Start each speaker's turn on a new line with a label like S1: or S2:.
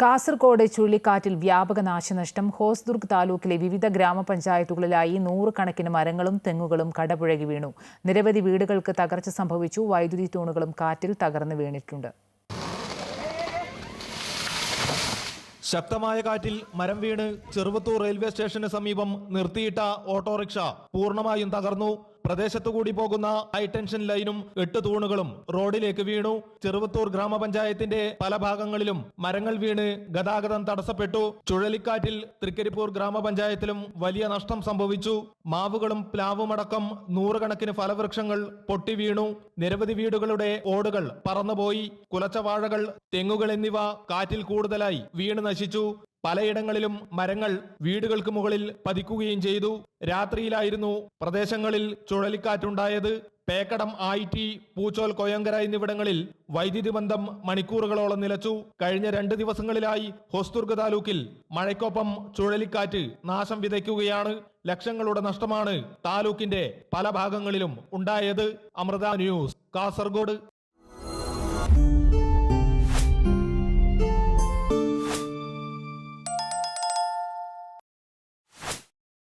S1: കാസർഗോഡ് ചുഴലിക്കാറ്റിൽ വ്യാപക നാശനഷ്ടം. ഹോസ്ദുർഗ് താലൂക്കിലെ വിവിധ ഗ്രാമപഞ്ചായത്തുകളിലായി നൂറുകണക്കിന് മരങ്ങളും തെങ്ങുകളും കടപുഴകി വീണു. നിരവധി വീടുകൾക്ക് തകർച്ച സംഭവിച്ചു. വൈദ്യുതി തൂണുകളും കാറ്റിൽ തകർന്നു വീണിട്ടുണ്ട്.
S2: ശക്തമായ കാറ്റിൽ മരം വീണ് ചെറുവത്തൂർ റെയിൽവേ സ്റ്റേഷന് സമീപം നിർത്തിയിട്ട ഓട്ടോറിക്ഷ പൂർണമായും തകർന്നു. പ്രദേശത്തുകൂടി പോകുന്ന ഹൈടെൻഷൻ ലൈനും എട്ട് തൂണുകളും റോഡിലേക്ക് വീണു. ചെറുവത്തൂർ ഗ്രാമപഞ്ചായത്തിന്റെ പല ഭാഗങ്ങളിലും മരങ്ങൾ വീണ് ഗതാഗതം തടസ്സപ്പെട്ടു. ചുഴലിക്കാറ്റിൽ തൃക്കരിപ്പൂർ ഗ്രാമപഞ്ചായത്തിലും വലിയ നഷ്ടം സംഭവിച്ചു. മാവുകളും പ്ലാവുമടക്കം നൂറുകണക്കിന് ഫലവൃക്ഷങ്ങൾ പൊട്ടി വീണു. നിരവധി വീടുകളുടെ ഓടുകൾ പറന്നുപോയി. കുലച്ചവാഴകൾ തെങ്ങുകൾ എന്നിവ കാറ്റിൽ കൂടുതലായി വീണ് നശിച്ചു. പലയിടങ്ങളിലും മരങ്ങൾ വീടുകൾക്ക് മുകളിൽ പതിക്കുകയും ചെയ്തു. രാത്രിയിലായിരുന്നു പ്രദേശങ്ങളിൽ ചുഴലിക്കാറ്റുണ്ടായത്. പേക്കടം ആയിറ്റി പൂച്ചോൽ കൊയങ്കര എന്നിവിടങ്ങളിൽ വൈദ്യുതി ബന്ധം മണിക്കൂറുകളോളം നിലച്ചു. കഴിഞ്ഞ രണ്ട് ദിവസങ്ങളിലായി ഹൊസ്തുർഗ് താലൂക്കിൽ മഴയ്ക്കൊപ്പം ചുഴലിക്കാറ്റ് നാശം വിതയ്ക്കുകയാണ്. ലക്ഷങ്ങളുടെ നഷ്ടമാണ് താലൂക്കിന്റെ പല ഭാഗങ്ങളിലും ഉണ്ടായത്. അമൃത ന്യൂസ് കാസർഗോഡ്.